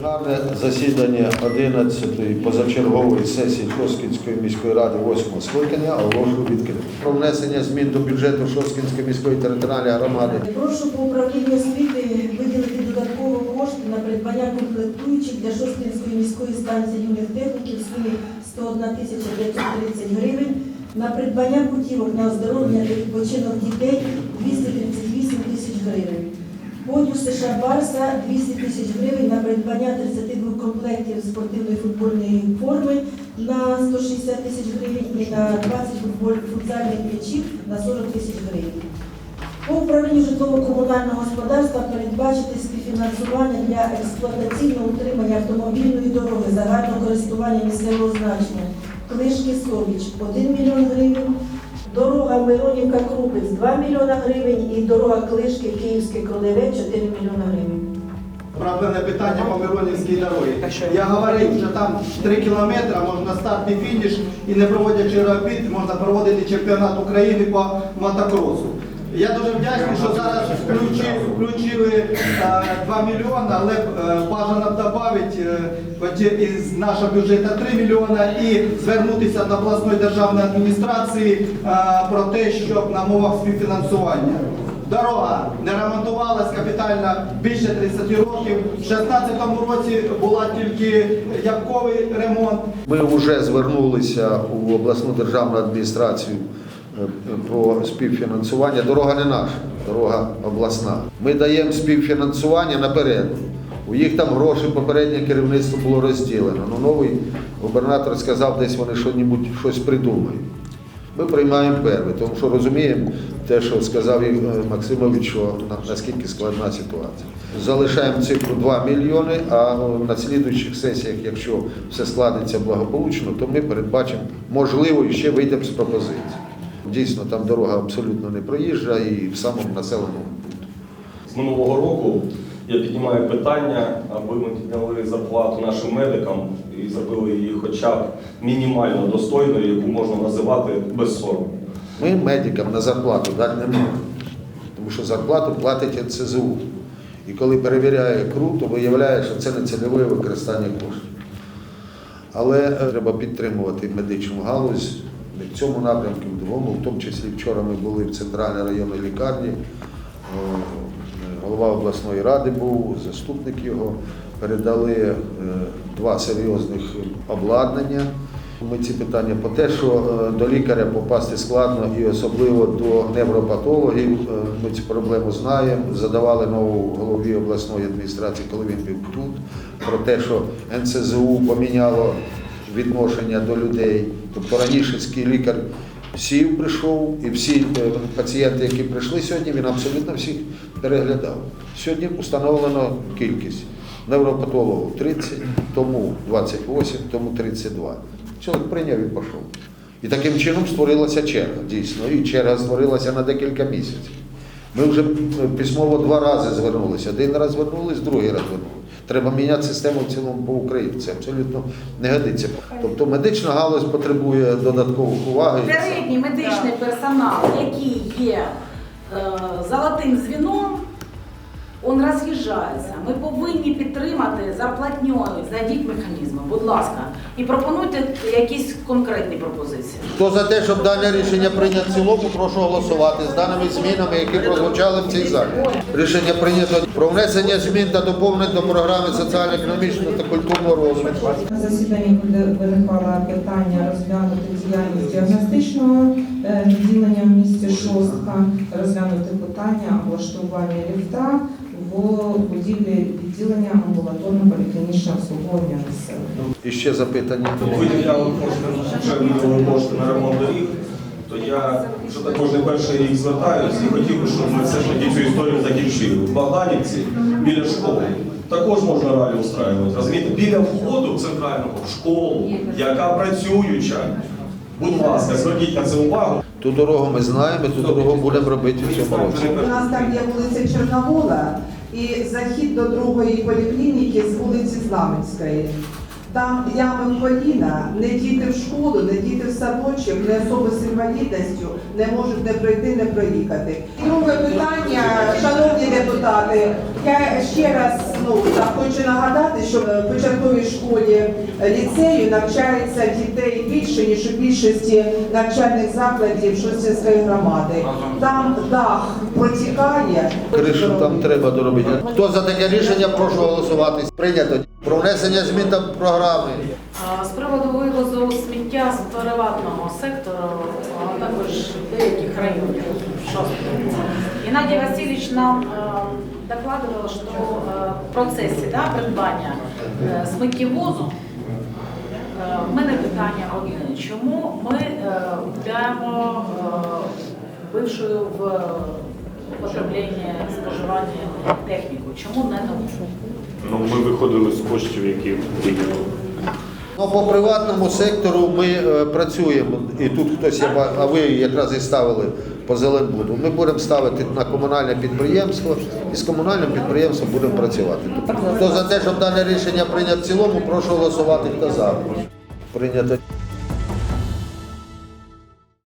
Пленарне засідання 11-ї позачергової сесії Шосткінської міської ради 8 скликання оголошую відкритим. Про внесення змін до бюджету Шосткінської міської територіальної громади. Прошу по управлінню освіти виділити додатково кошти на придбання комплектуючих для Шосткинської міської станції юних техніків в сумі 101 тисяча 930 гривень, на придбання путівок на оздоровлення та відпочинок дітей 238 тисяч гривень. Поділ США Барса 200 тисяч гривень на придбання 32 комплектів спортивної футбольної форми на 160 тисяч гривень і на 20 футболь- футзальних м'ячів на 40 тисяч гривень. По управлінню житлово-комунального господарства передбачити співфінансування для експлуатаційного утримання автомобільної дороги загального користування місцевого значення Клишки Совіч 1 мільйон гривень, дорога Миронівка Крупець 2 мільйона гривень і дорога Клишки Київське Кролеве 4 мільйона гривень. Проблемне питання по Миронівській дорозі. Я говорив, що там 3 кілометри, можна старт фініш, і не проводячи робіт, можна проводити чемпіонат України по мотокросу. Я дуже вдячний, що зараз включили, включили е, 2 мільйони, але е, бажано додати із нашого бюджету 3 мільйони і звернутися до обласної державної адміністрації е, про те, щоб на мовах співфінансування. Дорога не ремонтувалась капітально більше 30 років. У 2016 році була тільки явковий ремонт. Ми вже звернулися у обласну державну адміністрацію е, про співфінансування. Дорога не наша, дорога обласна. Ми даємо співфінансування наперед. У їх там гроші попереднє керівництво було розділено. Ну, новий губернатор сказав, десь вони щось, щось придумають. Ми приймаємо перше, тому що розуміємо те, що сказав е, Максимович, що наскільки складна ситуація. Залишаємо цифру 2 мільйони, а е, на слідуючих сесіях, якщо все складеться благополучно, то ми передбачимо, можливо, і ще вийдемо з пропозиції. Дійсно, там дорога абсолютно не проїжджа і в самому населеному пункті. З минулого року я піднімаю питання, аби ми підняли зарплату нашим медикам і зробили її хоча б мінімально достойною, яку можна називати без сорому. Ми медикам на зарплату дати не можемо, тому що зарплату платить НСЗУ. І коли перевіряє КРУ, то виявляє, що це не цільове використання коштів. Але е, треба підтримувати медичну галузь в цьому напрямку, в другому. В тому числі вчора ми були в центральній районній лікарні. Голова обласної ради був, заступник його. Передали е, два серйозних обладнання. Ми ці питання по те, що е, до лікаря попасти складно і особливо до невропатологів. е, Ми цю проблему знаємо. Задавали нову голові обласної адміністрації, коли він був тут, про те, що НСЗУ поміняло відношення до людей. Тобто раніше лікар сів, прийшов, і всі е, пацієнти, які прийшли сьогодні, він абсолютно всіх переглядав. Сьогодні установлено кількість. Невропатологу 30, тому 28, тому 32. Чоловік прийняв і пішов. І таким чином створилася черга, дійсно. І черга створилася на декілька місяців. Ми вже е, письмово два рази звернулися. Один раз звернулись, другий раз звернулися. Треба міняти систему в цілому по Україні. Це абсолютно не годиться. Тобто медична галузь потребує додаткових уваги. Середній медичний персонал, який є е, золотим звіном, він роз'їжджається. Ми повинні підтримати зарплатньою, знайдіть механізми, будь ласка, і пропонуйте якісь конкретні пропозиції. Хто за те, щоб дане рішення прийняти в цілому, прошу голосувати з даними змінами, які прозвучали в цій залі. Рішення прийнято про внесення змін та доповнень до програми соціально-економічного та культурного розвитку. На засіданні буде виникало питання розглянути діяльність діагностичного е, відділення в місті Шостка, розглянути питання облаштування ліфта в будівлі відділення амбулаторно-поліклінічного обслуговування населення. І ще запитання. Виділяли кошти, виділили кошти на ремонт доріг, то я вже також не перший рік звертаюся і хотів би, щоб ми все ж таки цю історію закінчили. В Богданівці біля школи також можна ралі устраювати. Розумієте, біля входу центрального в школу, яка працююча. Будь ласка, зверніть на це увагу. Ту дорогу ми знаємо, ту дорогу будемо робити в цьому році. У нас там є вулиця Чорновола і захід до другої поліклініки з вулиці Знаменської. Там ями в коліна, не діти в школу, не діти в садочок, не особи з інвалідністю не можуть не пройти, не проїхати. Друге питання, шановні депутати. я ще раз ну, хочу нагадати, що в початковій школі е, ліцею навчається дітей більше, ніж у більшості навчальних закладів Шостинської громади. Там дах протікає. Кришу там треба доробити. Хто за таке рішення, прошу голосувати. Прийнято. Про внесення змін до програми. З приводу вивозу сміття з приватного сектору, а також деяких районів. Шостого. Геннадий Васильевич нам е, докладывал, що е, в процесі да, придбання е, сміттєвозу в мене питання одне. Чому ми купляємо бившою в потреблення, споживання техніку? Чому не нову? Ну, ми виходили з коштів, які виділили. Ну, по приватному сектору ми е, працюємо, і тут хтось, я ба- а ви якраз і ставили по Зеленбуду. Ми будемо ставити на комунальне підприємство і з комунальним підприємством будемо працювати. Хто за те, щоб дане рішення прийняти в цілому, прошу голосувати. Хто за? Прийнято.